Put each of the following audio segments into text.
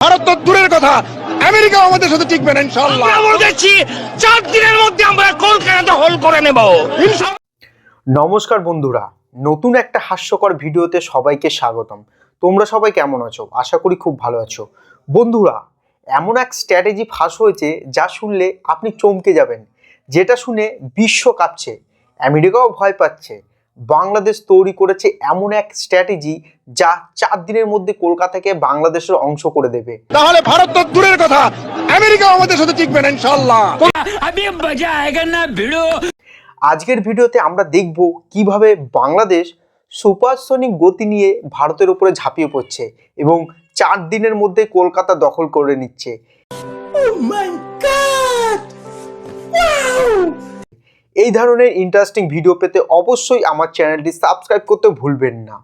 ভারত তো দূরের কথা। আমেরিকা আমাদের সাথে টিকবে না ইনশাল্লাহ আমরা বলেছি চার দিনের মধ্যে আমরা কলকাতা দখল করে নেব। নমস্কার বন্ধুরা নতুন একটা হাস্যকর ভিডিওতে সবাইকে স্বাগতম। তোমরা সবাই কেমন আছো? আশা করি খুব ভালো আছো। বন্ধুরা এমন এক স্ট্র্যাটেজি ফাঁস হয়েছে যা শুনলে আপনি চমকে যাবেন যেটা শুনে বিশ্ব কাঁপছে আমেরিকাও ভয় পাচ্ছে। বাংলাদেশ তৈরি করেছে এমন এক স্ট্র্যাটেজি যা চার দিনের মধ্যে কলকাতাকে বাংলাদেশের অংশ করে দেবে। তাহলে ভারত তো দূরের কথা। আমেরিকা আমাদের সাথে টিকবে না ইনশাআল্লাহ। আমি মজা আয়েগা না ভিড়ো আজকের ভিডিওতে আমরা দেখব কীভাবে বাংলাদেশ সুপারসনিক গতি নিয়ে ভারতের উপরে ঝাঁপিয়ে পড়ছে এবং চার দিনের মধ্যে কলকাতা দখল করে নিচ্ছে। oh ও মাই এই ধরনের ইন্টারেস্টিং ভিডিও পেতে অবশ্যই আমার চ্যানেলটি সাবস্ক্রাইব করতে ভুলবেন না।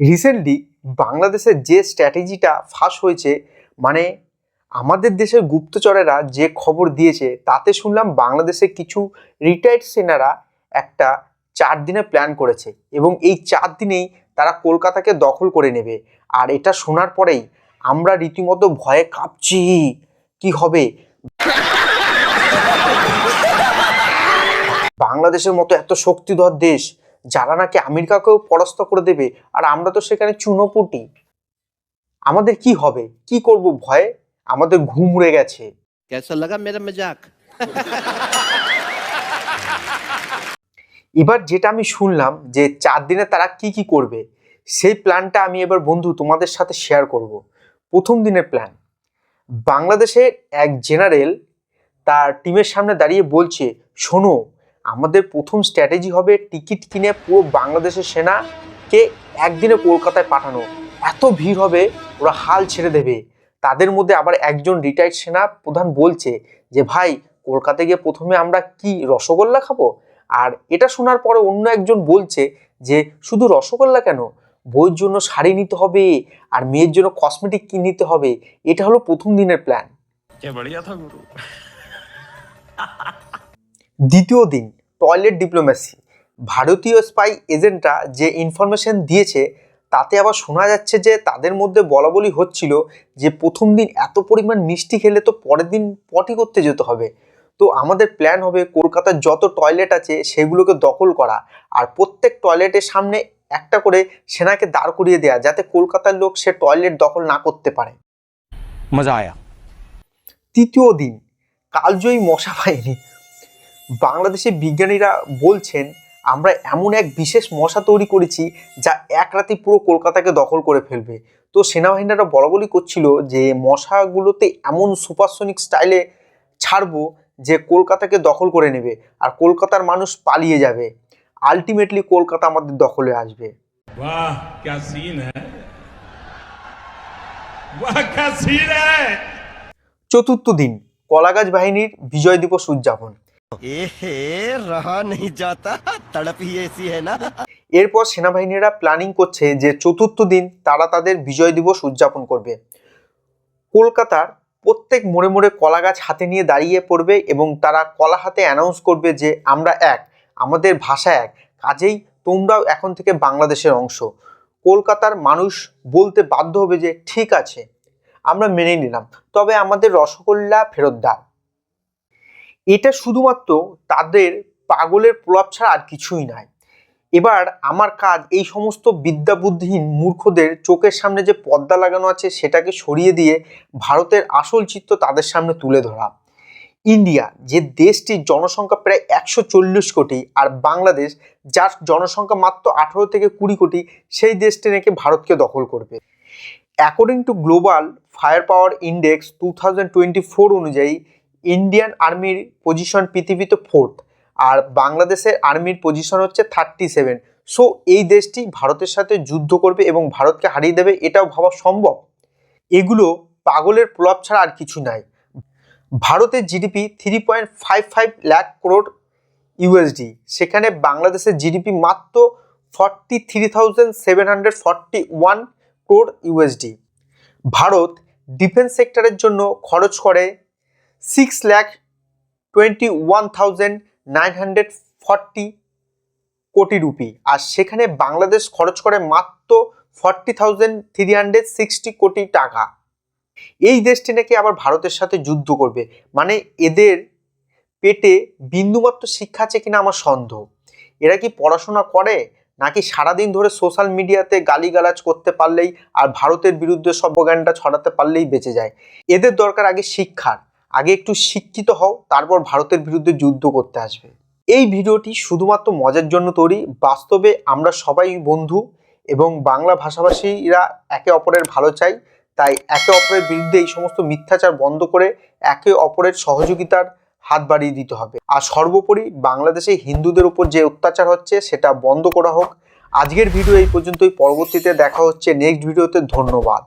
রিসেন্টলি বাংলাদেশের যে স্ট্র্যাটেজিটা ফাঁস হয়েছে মানে আমাদের দেশের গুপ্তচরেরা যে খবর দিয়েছে, তাতে শুনলাম বাংলাদেশের কিছু রিটায়ার্ড সেনারা একটা চার দিনের প্ল্যান করেছে এবং এই চার দিনেই তারা কলকাতাকে দখল করে নেবে। আর এটা শোনার পরেই আমরা রীতিমতো ভয়ে কাঁপছি। কি হবে? বাংলাদেশের মতো এত শক্তিধর দেশ যারা নাকি আমেরিকাকেও পরাস্ত করে দেবে আর আমরা তো সেখানে চুনোপুটি। আমাদের কি হবে? কি করব ভয়ে? আমাদের ঘুম উড়ে গেছে। এবার যেটা আমি শুনলাম যে চার দিনে তারা কি কি করবে সেই প্ল্যানটা আমি এবার বন্ধু তোমাদের সাথে শেয়ার করব। প্রথম দিনের প্ল্যান। বাংলাদেশের এক জেনারেল তার টিমের সামনে দাঁড়িয়ে বলছে শোনো আমাদের প্রথম স্ট্র্যাটেজি হবে টিকিট কিনে পুরো বাংলাদেশের সেনাকে একদিনে কলকাতায় পাঠানো। এত ভিড় হবে ওরা হাল ছেড়ে দেবে। তাদের মধ্যে আবার একজন রিটায়ার্ড সেনা প্রধান বলছে যে ভাই কলকাতায় গিয়ে প্রথমে আমরা কি রসগোল্লা খাব? আর এটা শোনার পরে অন্য একজন বলছে যে শুধু রসগোল্লা কেন? বইয়ের জন্য শাড়ি নিতে হবে আর মেয়ের জন্য কসমেটিক কিনে নিতে হবে। এটা হলো প্রথম দিনের প্ল্যান দ্বিতীয় দিন টয়লেট ডিপ্লোমেসি। ভারতীয় স্পাই এজেন্টরা যে ইনফরমেশন দিয়েছে তাতে আবার শোনা যাচ্ছে যে তাদের মধ্যে বলা বলি হচ্ছিল যে প্রথম দিন এত পরিমাণ মিষ্টি খেলে তো পরের দিন পটি করতে যেতে হবে। তো আমাদের প্ল্যান হবে কলকাতার যত টয়লেট আছে সেগুলোকে দখল করা আর প্রত্যেক টয়লেটের সামনে একটা করে সেনাকে দাঁড় করিয়ে দেয়া যাতে কলকাতার লোক সে টয়লেট দখল না করতে পারে। মজা আয়া। তৃতীয় দিন কালজয়ী মশা পায়নি বাংলাদেশে বিজ্ঞানীরা বলছেন আমরা এমন এক বিশেষ মশা তৈরি করেছি যা এক রাতে পুরো কলকাতাকে দখল করে ফেলবে। তো সেনাবাহিনীরা বলাবলি করছিল যে মশাগুলোতে এমন সুপারসনিক স্টাইলে ছাড়বো যে কলকাতাকে দখল করে নেবে আর কলকাতার মানুষ পালিয়ে যাবে। আলটিমেটলি কলকাতা আমাদের দখলে আসবে। চতুর্থ দিন কলাগাছ বাহিনীর বিজয় দিবস উদযাপন। এরপর সেনাবাহিনীরা প্ল্যানিং করছে যে চতুর্থ দিন তারা তাদের বিজয় দিবস উদযাপন করবে। কলকাতার প্রত্যেক মোড়ে মোড়ে কলা গাছ হাতে নিয়ে দাঁড়িয়ে পড়বে এবং তারা কলা হাতে অ্যানাউন্স করবে যে আমরা এক, আমাদের ভাষা এক। কাজেই তোমরাও এখন থেকে বাংলাদেশের অংশ। কলকাতার মানুষ বলতে বাধ্য হবে যে ঠিক আছে, আমরা মেনে নিলাম। তবে আমাদের রসগোল্লা ফেরত দেয় এটা শুধুমাত্র তাদের পাগলের প্রলাপ ছাড়া আর কিছুই নয় এবার আমার কাজ এই সমস্ত বিদ্যা বুদ্ধিহীন মূর্খদের চোখের সামনে যে পর্দা লাগানো আছে সেটাকে সরিয়ে দিয়ে ভারতের আসল চিত্র তাদের সামনে তুলে ধরা। ইন্ডিয়া, যে দেশটির জনসংখ্যা প্রায় একশো চল্লিশ কোটি আর বাংলাদেশ, যার জনসংখ্যা মাত্র আঠারো থেকে কুড়ি কোটি, সেই দেশটি নাকি ভারতকে দখল করবে। According to global firepower index two thousand twenty four অনুযায়ী ইন্ডিয়ান আর্মির পজিশন পৃথিবীতে ফোর্থ আর বাংলাদেশের আর্মির পজিশন হচ্ছে থার্টি সেভেন সো এই দেশটি ভারতের সাথে যুদ্ধ করবে এবং ভারতকে হারিয়ে দেবে, এটাও ভাবা সম্ভব। এগুলো পাগলের প্রলাপ ছাড়া আর কিছু নাই। ভারতের GDP three point five five lakh crore USD সেখানে বাংলাদেশের জিডিপি মাত্র forty three thousand seven hundred forty one crore USD Bharat defence সেক্টরের জন্য খরচ করে six lakh twenty one thousand nine hundred forty কোটি রুপি আর সেখানে বাংলাদেশ খরচ করে মাত্র forty thousand three hundred sixty কোটি টাকা। এই দেশটি নাকি আবার ভারতের সাথে যুদ্ধ করবে। মানে এদের পেটে বিন্দুমাত্র শিক্ষা আছে কিনা আমার সন্দেহ। এরা কি পড়াশোনা করে? নাকি সারাদিন ধরে সোশ্যাল মিডিয়াতে গালিগালাজ করতে পারলেই আর ভারতের বিরুদ্ধে সব জ্ঞানটা ছড়াতে পারলেই বেঁচে যায়। এদের দরকার আগে শিক্ষার। আগে একটু শিক্ষিত হও, তারপর ভারতের বিরুদ্ধে যুদ্ধ করতে আসবে। এই ভিডিওটি শুধুমাত্র মজার জন্য তৈরি, বাস্তবে আমরা সবাই বন্ধু এবং বাংলা ভাষাভাষীরা একে অপরের ভালো চাই, তাই একে অপরের বিরুদ্ধে এই সমস্ত মিথ্যাচার বন্ধ করে একে অপরের সহযোগিতার হাত বাড়িয়ে দিতে হবে। আর সর্বোপরি বাংলাদেশে হিন্দুদের উপর যে অত্যাচার হচ্ছে, সেটা বন্ধ করা হোক। আজকের ভিডিও এই পর্যন্তই, পরবর্তীতে দেখা হচ্ছে, নেক্সট ভিডিওতে ধন্যবাদ।